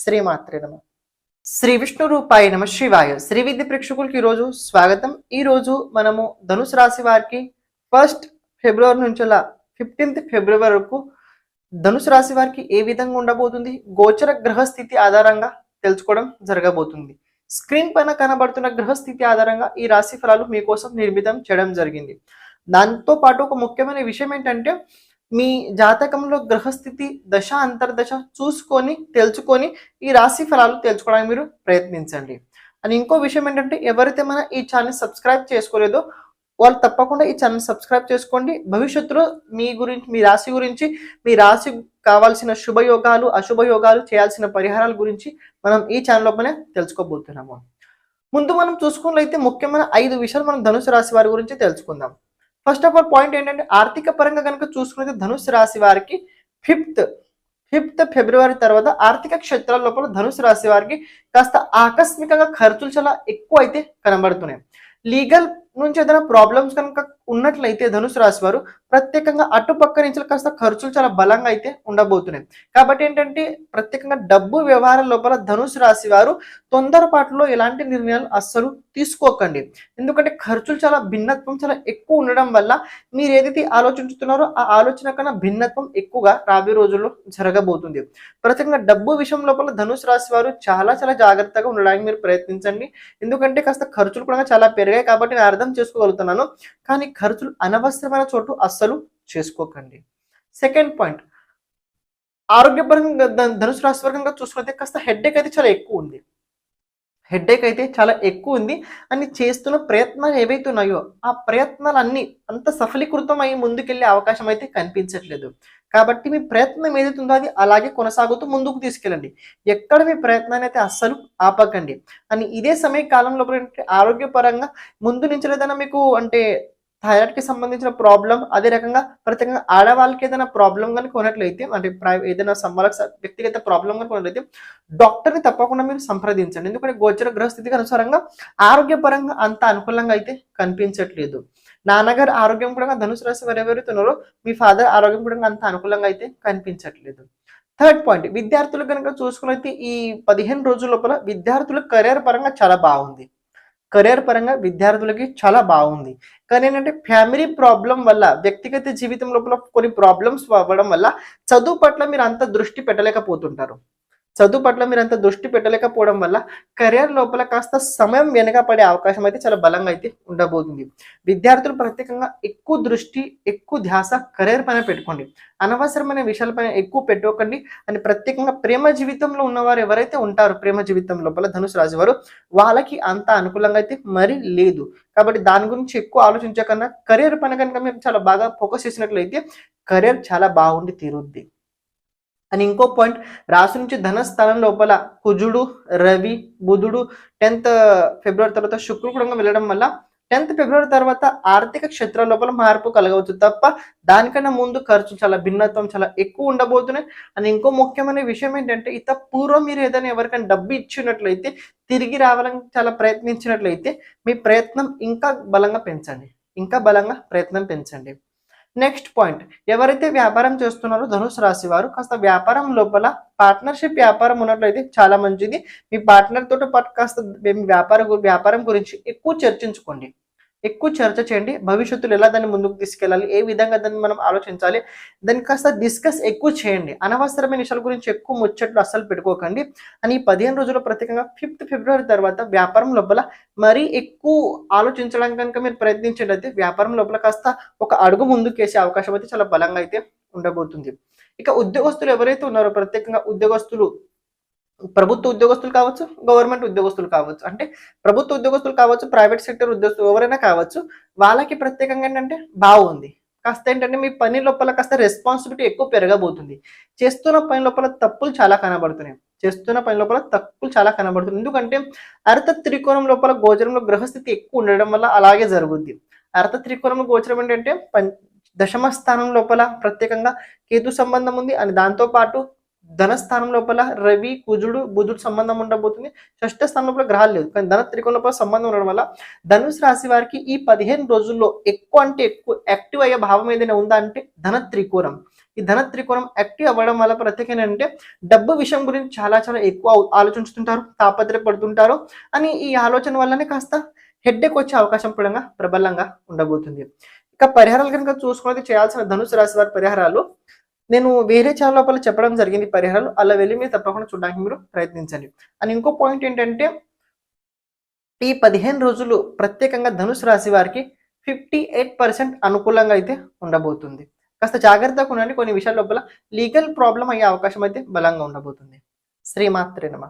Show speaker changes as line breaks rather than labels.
శ్రీమాత్రే నమ. శ్రీ విష్ణు రూపాయ నమ శివాయ. శ్రీ విద్య ప్రేక్షకులకి ఈరోజు స్వాగతం. ఈ రోజు మనము ధనుసు రాశి వారికి ఫస్ట్ ఫిబ్రవరి నుంచి ఫిఫ్టీన్త్ ఫిబ్రవరి వరకు ధనుసు రాశి వారికి ఏ విధంగా ఉండబోతుంది గోచర గ్రహస్థితి ఆధారంగా తెలుసుకోవడం జరగబోతుంది. స్క్రీన్ పైన కనబడుతున్న గ్రహస్థితి ఆధారంగా ఈ రాశి ఫలాలు మీకోసం నిర్మితం చేయడం జరిగింది. దాంతో పాటు ఒక ముఖ్యమైన విషయం ఏంటంటే మీ జాతకంలో గ్రహస్థితి దశ అంతర్దశ చూసుకొని తెలుసుకొని ఈ రాశి ఫలాలు తెలుసుకోవడానికి మీరు ప్రయత్నించండి. అని ఇంకో విషయం ఏంటంటే ఎవరైతే మన ఈ ఛానల్ సబ్స్క్రైబ్ చేసుకోలేదో వాళ్ళు తప్పకుండా ఈ ఛానల్ సబ్స్క్రైబ్ చేసుకోండి. భవిష్యత్తులో మీ గురించి మీ రాశి గురించి మీ రాశి కావాల్సిన శుభయోగాలు అశుభయోగాలు చేయాల్సిన పరిహారాల గురించి మనం ఈ ఛానల్ లోపలనే తెలుసుకోబోతున్నాము ముందు మనం చూసుకున్నట్లయితే ముఖ్యమైన ఐదు విషయాలు మనం ధనుసు రాశి వారి గురించి తెలుసుకుందాం ఫస్ట్ ఆఫ్ ఆల్ పాయింట్ ఏంటంటే ఆర్థిక పరంగా కనుక చూసుకున్నట్లయితే ధనుసు రాశి వారికి ఫిఫ్త్ ఫిఫ్త్ ఫిబ్రవరి తర్వాత ఆర్థిక క్షేత్రాల లోపల ధనుసు రాశి వారికి కాస్త ఆకస్మికంగా ఖర్చులు చాలా ఎక్కువ అయితే కనబడుతున్నాయి. లీగల్ నుంచి ఏదైనా ప్రాబ్లమ్స్ కనుక ఉన్నట్లయితే ధనుసు రాశి వారు ప్రత్యేకంగా అటుపక్క నుంచి కాస్త ఖర్చులు చాలా బలంగా అయితే ఉండబోతున్నాయి. కాబట్టి ఏంటంటే ప్రత్యేకంగా డబ్బు వ్యవహారం లోపల ధనుసు రాశి వారు తొందరపాటులో ఎలాంటి నిర్ణయాలు అస్సలు తీసుకోకండి. ఎందుకంటే ఖర్చులు చాలా భిన్నత్వం చాలా ఎక్కువ ఉండడం వల్ల మీరు ఏదైతే ఆలోచించుతున్నారో ఆ ఆలోచన కన్నా భిన్నత్వం ఎక్కువగా రాబోయే రోజుల్లో జరగబోతుంది. ప్రత్యేకంగా డబ్బు విషయం లోపల ధనుసు రాశి వారు చాలా చాలా జాగ్రత్తగా ఉండడానికి మీరు ప్రయత్నించండి. ఎందుకంటే కాస్త ఖర్చులు కూడా చాలా పెరిగాయి కాబట్టి నేను అర్థం చేసుకోగలుగుతున్నాను. కానీ ఖర్చులు అనవసరమైన చోటు అస్సలు చేసుకోకండి. సెకండ్ పాయింట్ ఆరోగ్యపరంగా ధనుసు రాశి వర్గంగా చూసుకుంటే కాస్త హెడ్ఏక్ అయితే చాలా ఎక్కువ ఉంది. హెడ్ఏక్ అయితే చాలా ఎక్కువ ఉంది. అని చేస్తున్న ప్రయత్నాలు ఏవైతే ఉన్నాయో ఆ ప్రయత్నాలన్నీ అంత సఫలీకృతం అయ్యి ముందుకెళ్ళే అవకాశం అయితే కనిపించట్లేదు. కాబట్టి మీ ప్రయత్నం ఏదైతే ఉందో అది అలాగే కొనసాగుతూ ముందుకు తీసుకెళ్ళండి. ఎక్కడ మీ ప్రయత్నాన్ని అయితే అస్సలు ఆపకండి. అని ఇదే సమయ కాలంలో ఆరోగ్యపరంగా ముందు నుంచి ఏదైనా మీకు అంటే థైరాయిడ్కి సంబంధించిన ప్రాబ్లం అదే రకంగా ప్రత్యేకంగా ఆడవాళ్ళకి ఏదైనా ప్రాబ్లం కనుక ఉన్నట్లయితే అంటే ఏదైనా సం- వాళ్ళకి వ్యక్తిగత ప్రాబ్లం కనుక ఉన్నట్లయితే డాక్టర్ని తప్పకుండా మీరు సంప్రదించండి. ఎందుకంటే గోచర గ్రహస్థితికి అనుసారంగా ఆరోగ్యపరంగా అంత అనుకూలంగా అయితే కనిపించట్లేదు. నాన్నగారు ఆరోగ్యం కూడా ధనుసు రాశి వారు మీ ఫాదర్ ఆరోగ్యం కూడా అంత అనుకూలంగా అయితే కనిపించట్లేదు. థర్డ్ పాయింట్ విద్యార్థులు కనుక చూసుకున్నైతే ఈ పదిహేను రోజుల లోపల విద్యార్థుల కెరీర్ పరంగా చాలా బాగుంది. కెరీర్ పరంగా విద్యార్థులకి చాలా బాగుంది. కానీ ఏంటంటే ఫ్యామిలీ ప్రాబ్లం వల్ల వ్యక్తిగత జీవితం లోపల కొన్ని ప్రాబ్లమ్స్ అవ్వడం వల్ల చదువు పట్ల మీరు అంత దృష్టి పెట్టలేకపోతుంటారు. చదువు పట్ల మీరు అంత దృష్టి పెట్టలేకపోవడం వల్ల కెరియర్ లోపల కాస్త సమయం వెనక పడే అవకాశం అయితే చాలా బలంగా అయితే ఉండబోతుంది. విద్యార్థులు ప్రత్యేకంగా ఎక్కువ దృష్టి ఎక్కువ ధ్యాస కెరియర్ పైన పెట్టుకోండి. అనవసరమైన విషయాలపైన ఎక్కువ పెట్టుకోకండి అని ప్రత్యేకంగా ప్రేమ జీవితంలో ఉన్నవారు ఎవరైతే ఉంటారో ప్రేమ జీవితం లోపల ధనుసు రాశి వారు వాళ్ళకి అంత అనుకూలంగా అయితే మరి లేదు. కాబట్టి దాని గురించి ఎక్కువ ఆలోచించకన్నా కెరియర్ పైన కనుక మీరు చాలా బాగా ఫోకస్ చేసినట్లయితే కెరియర్ చాలా బాగుండి తీరుద్ది. అని ఇంకో పాయింట్ రాశి నుంచి ధనస్థానం లోపల కుజుడు రవి బుధుడు టెన్త్ ఫిబ్రవరి uh, తర్వాత శుక్రుడు కూడా వెళ్ళడం వల్ల టెన్త్ ఫిబ్రవరి తర్వాత ఆర్థిక క్షేత్రం లోపల మార్పు కలగవచ్చు. తప్ప దానికన్నా ముందు ఖర్చు చాలా భిన్నత్వం చాలా ఎక్కువ ఉండబోతున్నాయి. అని ఇంకో ముఖ్యమైన విషయం ఏంటంటే ఇత పూర్వం మీరు ఏదైనా ఎవరికైనా డబ్బు ఇచ్చినట్లయితే తిరిగి రావాలని చాలా ప్రయత్నించినట్లయితే మీ ప్రయత్నం ఇంకా బలంగా పెంచండి. ఇంకా బలంగా ప్రయత్నం పెంచండి. Next point. ఎవరైతే వ్యాపారం చేస్తున్నారో ధనుసు రాశి వారు కాస్త వ్యాపారం లోపల పార్ట్నర్షిప్ వ్యాపారం ఉన్నట్లయితే చాలా మంచిది. మీ పార్ట్నర్ తోటి పాటు కాస్త మీ వ్యాపార వ్యాపారం గురించి ఎక్కువ చర్చించుకోండి. ఎక్కువ చర్చ చేయండి. భవిష్యత్తులో ఎలా దాన్ని ముందుకు తీసుకెళ్ళాలి? ఏ విధంగా దాన్ని మనం ఆలోచించాలి? దాన్ని కాస్త డిస్కస్ ఎక్కువ చేయండి. అనవసరమైన విషయాల గురించి ఎక్కువ ముచ్చట్లు అస్సలు పెట్టుకోకండి. అని ఈ పదిహేను రోజుల్లో ప్రత్యేకంగా ఫిఫ్త్ ఫిబ్రవరి తర్వాత వ్యాపారం లోపల మరీ ఎక్కువ ఆలోచించడానికి కనుక మీరు ప్రయత్నించినట్లయితే వ్యాపారం లోపల కాస్త ఒక అడుగు ముందుకేసే అవకాశం అయితే చాలా బలంగా అయితే ఉండబోతుంది. ఇక ఉద్యోగస్తులు ఎవరైతే ఉన్నారో ప్రత్యేకంగా ఉద్యోగస్తులు ప్రభుత్వ ఉద్యోగస్తులు కావచ్చు గవర్నమెంట్ ఉద్యోగస్తులు కావచ్చు అంటే ప్రభుత్వ ఉద్యోగస్తులు కావచ్చు ప్రైవేట్ సెక్టర్ ఉద్యోగస్తులు ఎవరైనా కావచ్చు వాళ్ళకి ప్రత్యేకంగా ఏంటంటే బాగుంది కాస్త ఏంటంటే మీ పని లోపల కాస్త రెస్పాన్సిబిలిటీ ఎక్కువ పెరగబోతుంది. చేస్తున్న పని లోపల తప్పులు చాలా కనబడుతున్నాయి. చేస్తున్న పని లోపల తప్పులు చాలా కనబడుతుంది ఎందుకంటే అర్థ త్రికోణం లోపల గోచరంలో గ్రహస్థితి ఎక్కువ ఉండడం వల్ల అలాగే జరుగుద్ది. అర్థ త్రికోణంలో గోచరం ఏంటంటే పం- దశమ స్థానం లోపల ప్రత్యేకంగా కేతు సంబంధం ఉంది అని దాంతో పాటు ధనస్థానం లోపల రవి కుజుడు బుధుడు సంబంధం ఉండబోతుంది. షష్ట స్థానం లోపల గ్రహాలు లేవు. కానీ ధన త్రికోణ లోపల సంబంధం ఉండడం వల్ల ధనుసు రాశి వారికి ఈ పదిహేను రోజుల్లో ఎక్కువ అంటే ఎక్కువ యాక్టివ్ అయ్యే భావం ఏదైనా ఉందా అంటే ధన త్రికోణం. ఈ ధన త్రికోణం యాక్టివ్ అవ్వడం వల్ల ప్రత్యేకంగా ఏంటంటే డబ్బు విషయం గురించి చాలా చాలా ఎక్కువ ఆలోచించుతుంటారు తాపత్రయపడుతుంటారు అని ఈ ఆలోచన వల్లనే కాస్త హెడ్డేక్ వచ్చే అవకాశం కూడా ప్రబలంగా ఉండబోతుంది. ఇక పరిహారాలు కనుక చూసుకున్నది చేయాల్సిన ధనుసు రాశి వారి పరిహారాలు నేను వేరే ఛానల్ లోపల చెప్పడం జరిగింది పరిహారాలు. అలా వెళ్ళి మీరు తప్పకుండా చూడడానికి మీరు ప్రయత్నించండి. అండ్ ఇంకో పాయింట్ ఏంటంటే ఈ పదిహేను రోజులు ప్రత్యేకంగా ధనుసు రాశి వారికి ఫిఫ్టీ ఎయిట్ పర్సెంట్ అనుకూలంగా అయితే ఉండబోతుంది. కాస్త జాగ్రత్తగా ఉండండి. కొన్ని విషయాల లోపల లీగల్ ప్రాబ్లం అయ్యే అవకాశం అయితే బలంగా ఉండబోతుంది. శ్రీమాత్రే నమ.